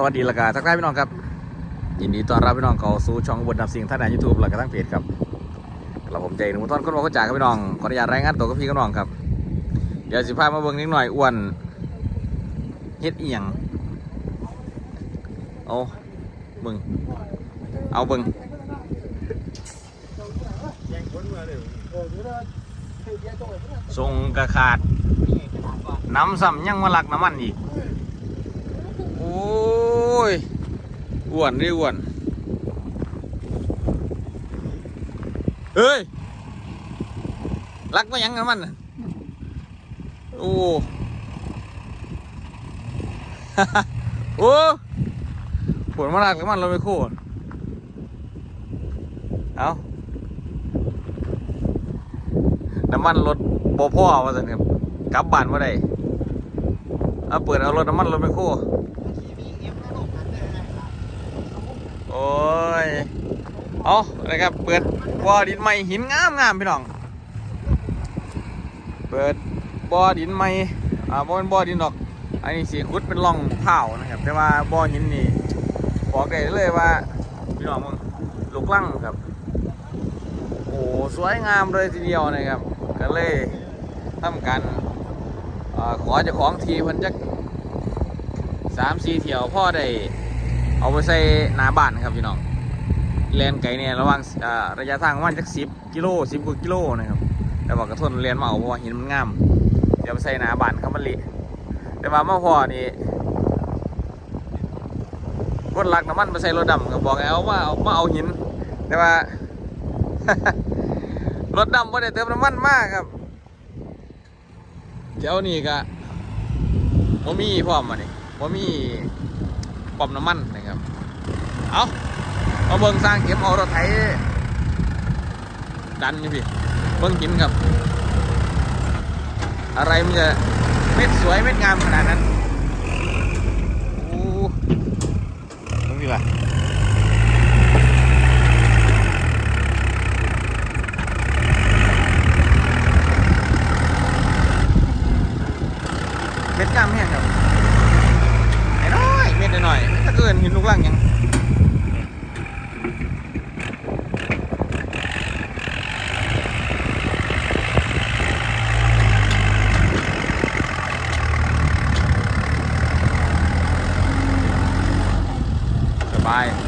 สวัสดีละกาทักทายพี่น้องครับยินดีต้อนรับพี่น้องเข้าสู่ช่องบนดับสิ่งท่านในยูทูบและก็ทั้งเพจครับกระผมใจหนุ่มต้นคนบอกเขาจ่าครับพี่น้องขออนุญาตรายงานตัวกับพี่กับน้องครับเดี๋ยวสิพามาเบิ่งนิดหน่อยอ้วนเฮ็ดเอียงเอาเบิ่งเอาเบิ่งทรงกระขาดน้ำซ้ำยังมาหลักน้ำมันอีก โอ้ ยอ้วนดิอ้วน เฮ้ย รักมายังกันมันน่ะโอ้โอ้ผลมาลักกับมันเราไม่คตรเอาน้ำมันรถบพ่อว่าสันครับกลับบ้านมาได้เอาเปิดเอารถน้ำมันรถไม่โคตร โอ้ย เอานะครับ เปิดบ่อดินใหม่หินงามงามพี่น้อง เปิดบ่อดินใหม่ อ่าบ่เป็นบ่อดินดอก อันนี้สีขุดเป็นร่องเผานะครับ แต่ว่าบ่อหินนี่บอกได้เลยว่า พี่น้องมึงลูกลังครับ โอ้สวยงามเลยทีเดียวนะครับก็เลยทำการอ่าขอจ้าของทีเพิ่นจักสามสี่เที่ยวพ่อได้ เอาไปใส่หน้าบ้านครับพี่น้องเรียนไก่เนี่ยระหว่างระยะทางประมาณจักสิบกิโลสิบกว่ากิโลนะครับแต่ว่ากระทนเรียนมาเอาเพราะว่าหินมันงาม เดี๋ยวไปใส่หน้าบ้านครับมันละแต่ว่ามื่อพอนี่คนรักน้ำมันไปใส่รถดำก็บอกให้เอาว่าเอามาเอาหิน แต่ว่ารถดำไม่ได้เติมน้ำมันมากครับเจ้านี่ก็บ่มีพร้อมมาเนี่ยบ่มี ปั๊มน้ำมันนะครับ เอาเอาเบิ้งสร้างเข็มเอารถไถดันอยู่พี่เบิ้งหินครับ อะไรมันจะเม็ดสวยเม็ดงามขนาดนั้นโอ้ต้องดีกว่าเม็ดงามแห้งครับ ไอ้น้อยเม็ดหน่อยๆถ้าเกินหินลูกล่างยัง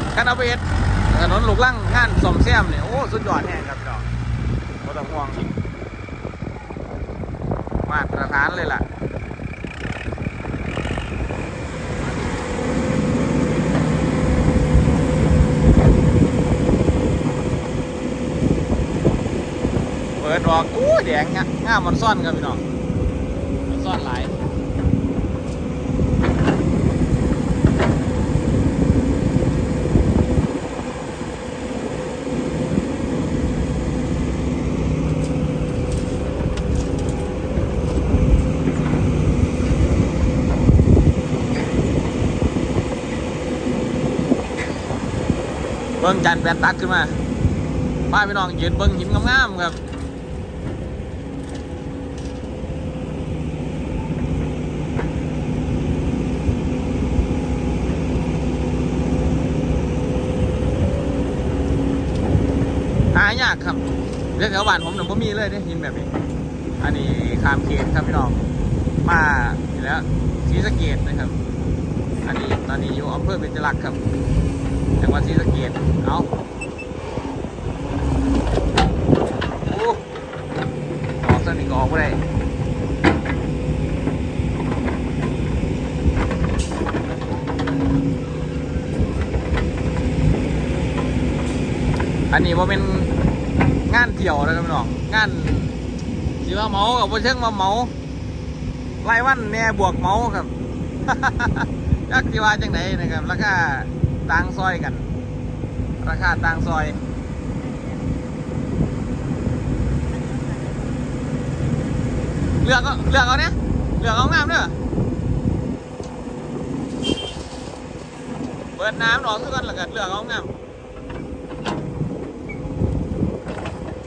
ส บานาเฮ็ดถนนลูกล่างงานสมแซมเนี่ยโอ้สุดยอดแน่ครับพี่น้องไม่ต้องห่วงมาตรฐานเลยล่ะเปิดออกอู้แดงงะง่ามมันซ่อนครับพี่น้องมันซ่อนหลาย เบิ้งจันแปดตักขึ้นมาป้าพี่น้องยืนเบิ้งหินงามๆครับหายากครับเรื่องแถวบ้านผมเนี่ยผมมีเลยเนี่ยหินแบบนี้ อันนี้คามเขตครับพี่น้อง มาแล้วศรีสะเกดนะครับ อันนี้ตอนนี้อยู่อำเภอเบญจรักษ์ครับ จังหวัดศรีสะเกดเอาโอ้ออกสนิทก็ออกไม่ได้อันนี้ว่าเป็นงานเที่ยวนะครับพี่น้องงานสิว่าเมากับว่าเชิงมาเมารายวันเนี่ยบวกเมาครับ จักสิว่าจังไหนนะครับราคา ต่างซอยกัน ราคาต่างซอยเลือก็เลือกเอาเนี่ยเลือกเอางามเด้อเปิดน้ำหนอสักก่อนแล้วกันเลือกเอางาม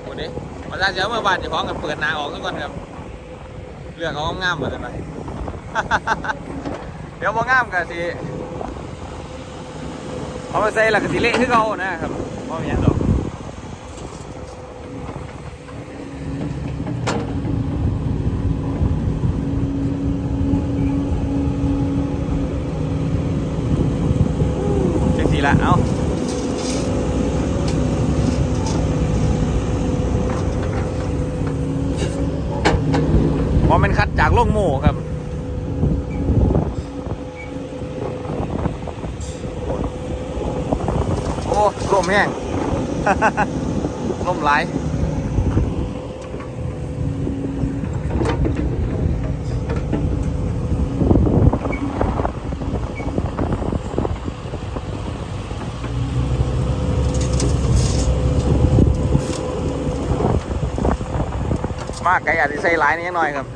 โอ้ดิมาจากเช้าเมื่อบานจะพร้อมกับเปิดนาออกซะก่อนครับเลือกเขางามเหมือนกันไปเดี๋ยวพองามกันสิ เอาไปใส่หลักสิเละคือเขานะครับเพราะมีอย่างดอกเจ็ดสีละ เอาเพราะมันคัดจากโลกโม่ครับ โอ้ล มแห้งลมไหลมากไกลอาจจะใส่หลายนิดหน่อยครับ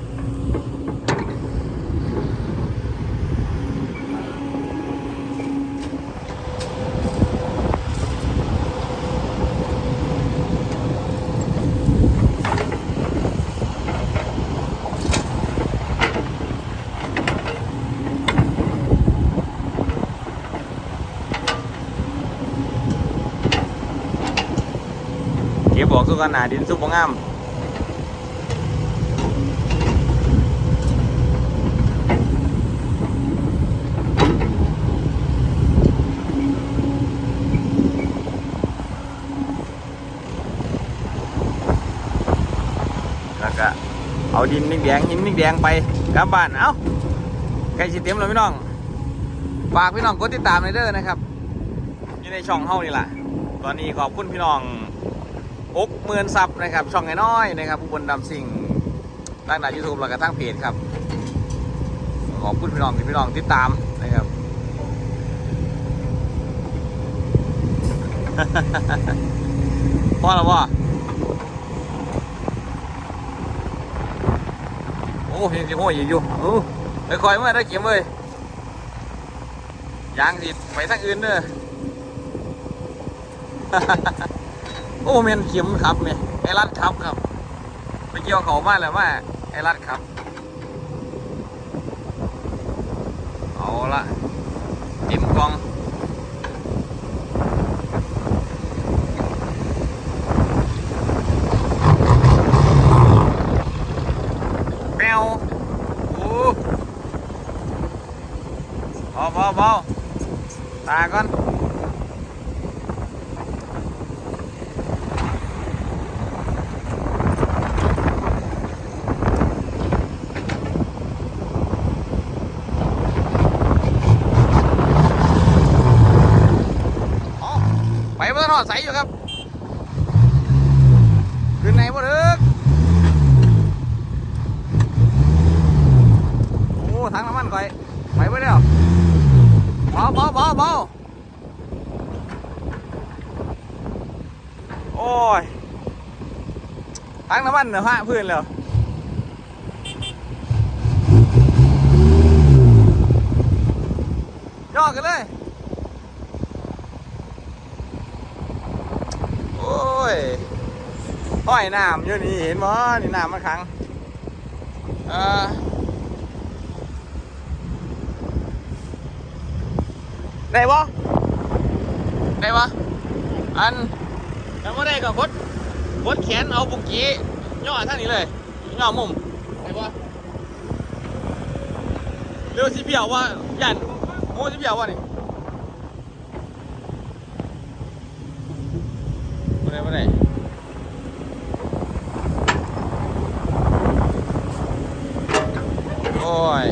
เก็บบอกสู้กันหนาดินสู้บ่งามแล้วก็เอาดินนิกแดงหินนิกแดงไปกลับบ้านเอ้าใกล้สิเต็มแล้วพี่น้องฝากพี่น้องกดติดตามในอยเด้อนะครับอยู่ในช่องเฮานี่แหละตอนนี้ขอบคุณพี่น้อง อกเมือนซับนะครับ ช่องไอ้น้อยนะครับผู้บนดำสิ่งทางด้ายูทูบแล้วก็ทางเพจครับ ขอบคุณพี่น้องที่พี่น้องติดตามนะครับพ่อแล้วพ่อโอ้ยังจะโห้ยอยู่เออไปคอยเมื่อได้เก็บเลยยางสิไปทางอื่นเด้อ โอ้เมนเข็มครับเมยไอรัดครับครับ ไปเกี่ยวเขามาแล้วว่าไอรัดครับ เอาละเต็มกองแมวโอ้เบาเบาเบาตาก่อน อ๋อไปเมื่อทอด ใสอยู่ครับขึ้นไหนบ่ถึกโอ้ทางน้ำมันก่อยไปเมื่อเดียวเบาเบาเบาเบาโอ้ยทางน้ำมันเหนือผ้าพื้นแล้วย่อกันเลย โอ้ ยห้อยน้ำอยู่นี่เห็นบ่นี่น้ำมันขังเออได้บ่ได้บ่อันแต่ว่าได้ก็กดกดแขนเอาปุกกี้ย่อท่านี้เลยย่อมุมได้บ่เร็วสิเบี่ยวว่ายันโอ้สิเบี่ยวว่านี่ บ่ได้บ่ได้โอ้ย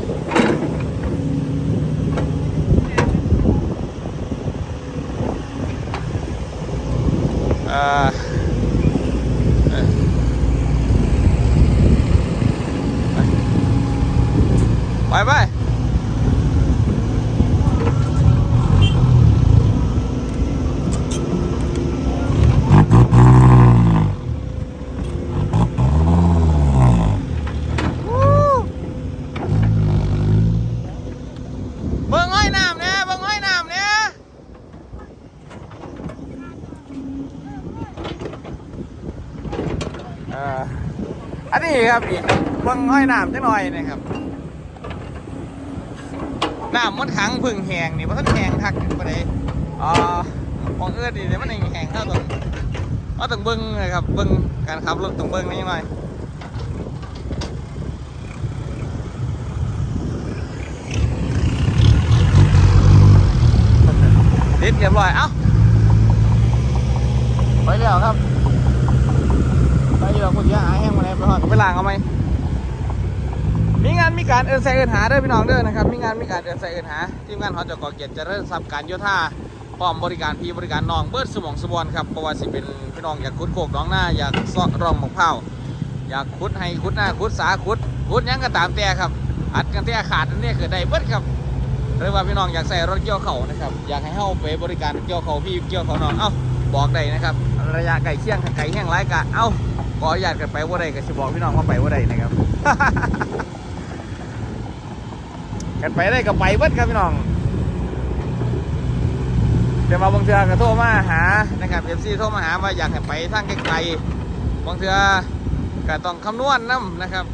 เอ่อเอ่อไปไปเบิ่งห้อยน้ำเนี่ยเบิ่งห้อยน้ำเนี่ยเอ่ออันนี้ ครับอีกเบิ่งห้อยน้ำจังหน่อยนะครับน้ำมันขังพึ่งแหงนี่เพราะท่านแหงทักไปเลยอ่ามองเอื้อดีเดี๋ยมันแหงเข้าตรงเอาต้องเบิ้งเลยครับเบิ้งการขับรถต้องเบิ้งนิดหน่อยติดเรียบร้อยเอ้าไปแล้วครับ อยู่แล้วคุณจะหาแห้งมาไหนไปหอดไปล้างเอาไหมมีงานมีการเอินใส่เอินหาเด้อพี่น้องเด้อนะครับ มีงานมีการเอินใส่เอินหาทีมงานหอจกเกียรติเริญทรัพย์การโยธาพร้อมบริการพี่บริการน้องเบิดสมองสมวนครับเพราะว่าสิเป็นพี่น้องอยากขุดโคกน้องหน้าอยากซาะร่องหมะพร้าอยากขุดให้ขุดหน้าขุดสาขุดขุดยังก็ตามแต่ครับ อัดกันแต่ขาดอันนี้เกิดได้เบิดครับหรือว่าพี่น้องอยากใส่รถเกี่ยวเข่านะครับอยากให้เฮาไปบริการเกี่ยวเข่าพี่เกี่ยวเข่าน้องเอ้าบอกได้นะครับ ระยะไก่เคียงไก่แห้งไรกะเอ้า ขออนุญาตกันไปว่าได้ก็สิบอกพี่น้องว่าไปว่าได้นะครับ กันไปได้ก็ไปเบิดครับพี่น้องเดี๋ยวมาบางเทือก็โทรมาหานะครับเอฟซีโทรมาหาว่าอยากให้ไปทางไกลๆบางเทือก็ต้องคำนวณน้ำนะครับ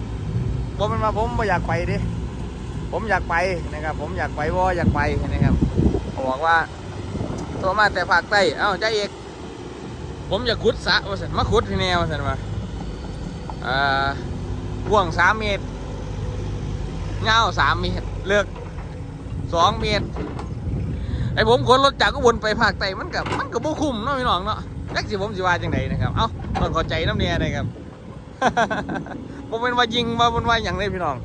ผมมันมาผมไม่อยากไปดิผมอยากไปนะครับ ผมอยากไปว่าอยากไปนะครับเขาบอกว่าโทรมาแต่ภาคใต้เอ้าใจเอกผมอยากขุดสะว่าสันมาขุดที่แนวว่าสันว่า เอ่อกว้างสามเมตรเงาสามเมตร เลือกสองเมตร ไอ้ผมขนรถจากก็วนไปภาคใต้มันกับมันกับบุคุมเนาะพี่น้องเนาะแจ็คสิผมสิว่าจังไดนะครับ เอ้าต้องเข้าใจน้ำเนี่ยนะครับผมเป็นว่ายิงว่าเป็นว่าอย่างไรพี่น้อง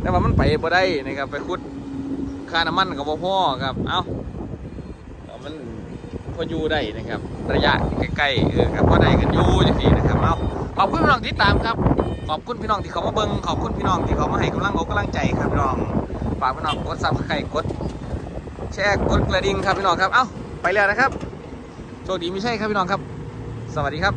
แต่ว่ามันไปบ่ได้นะครับ ไปคุดค่าน้ำมันกับบ่พ่อครับ เอ้าเอามันพออยู่ได้นะครับ ระยะใกล้ๆเออครับพอได้กันอยู่จังซี่นะครับ เอ้า ขอบคุณพี่น้องที่ตามครับ ขอบคุณพี่น้องที่เขามาเบิ้งขอบคุณพี่น้องที่เขามาให้กำลังอกกำลังใจครับพี่น้องฝากพี่น้องกดซับสไครต์กด แชร์กดกระดิ่งครับพี่น้องครับเอ้าไปแล้วนะครับโชคดีไม่ใช่ครับพี่น้องครับ สวัสดีครับ